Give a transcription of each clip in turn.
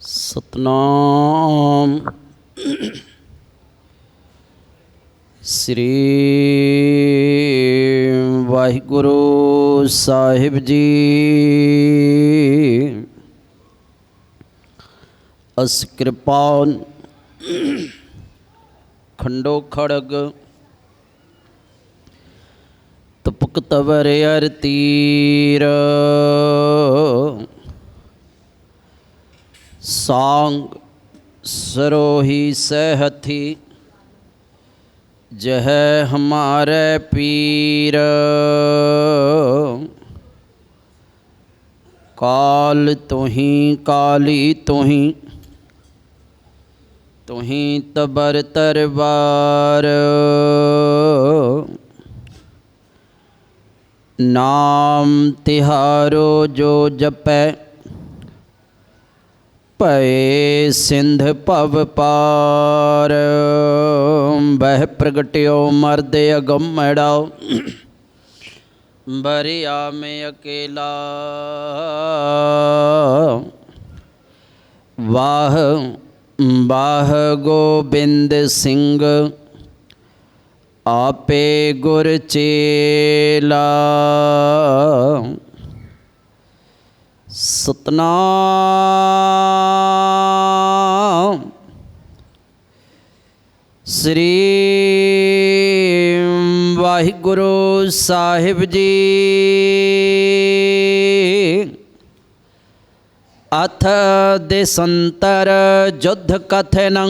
ਸਤਨਾਮ ਸ੍ਰੀ ਵਾਹਿਗੁਰੂ ਸਾਹਿਬ ਜੀ। ਅਸ ਕਿਰਪਾਨ ਖੰਡੋ ਖੜਗ ਤਪਕ ਤਵਰ ਅਰ ਤੀਰ। सांग सरोही सहथी, जह हमारे पीर। काल तुही, काली तुही तुही तबर तरबार नाम तिहारो जो जपै पए सिंध पव पार। बह प्रगट्यो मर्द अगमड़ा बरिया में अकेला। वाह वाह गोबिंद सिंह, आपे गुर चेला। सतनाम। ਸ੍ਰੀ ਵਾਹਿਗੁਰੂ ਸਾਹਿਬ ਜੀ ਅਥ ਦੇ ਸੰਤਰ ਜੁਧ ਕਥਨੰ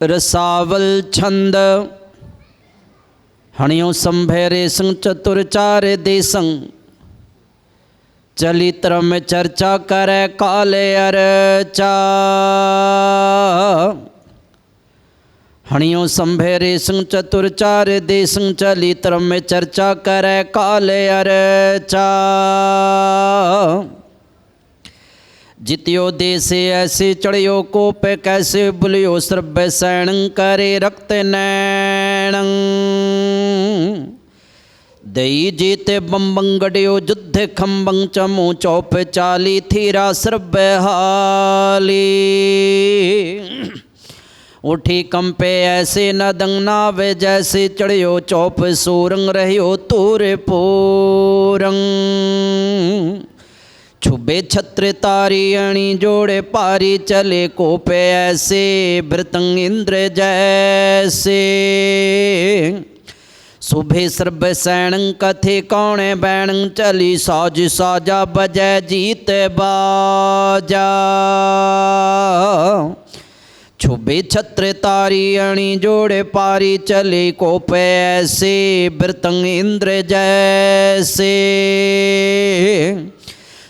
ਰਸਾਵਲ ਛੰਦ ਹਣਿਓ ਸੰਭੇਰੇ ਸੰਗ ਚਤੁਰ ਚਾਰੇ ਦੇਸੰ ਚਲਿਤਰ में चर्चा करे काले अरचा हणियों संभेरे संग चतुर्चार दे संग चली त्रम में चर्चा करे काले अरे चा। जितियो दे से ऐसे चढ़ियो को पे कैसे बुलियो सर्व सैण करे रक्त नैण। दई जीते बम्बंग गडियो युद्ध खम्बंग चमू चौप चाली थीरा सर्व हाली। उठी कंपे ऐसे न दंगनावे जैसे चढ़ियो चौप सोरंग रहियो तोर पोरंग। छुबे छत्र तारी अणी जोड़े पारी चले कोपे ऐसे भृतंग इंद्र जैसे। सुभे सर्ब सैण कथे कौणे बैणंग चली साज साजा बजय जीत बाजा। छुबी छत्र तारी, अणी जोड़े पारी, चली को पैसे ब्रतंग इंद्र जैसे।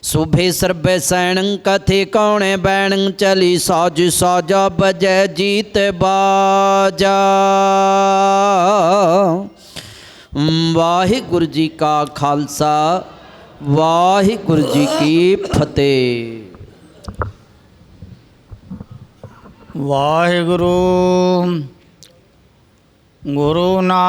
सुभे सर्बे सैणंग, कथे कौणे बैणंग, चली साज साजा बजय जीत बाजा। वाहिगुरु जी का खालसा, वाहिगुरु जी की फतेह। ਵਾਹਿਗੁਰੂ। ਗੁਰੂ ਨਾਨਕ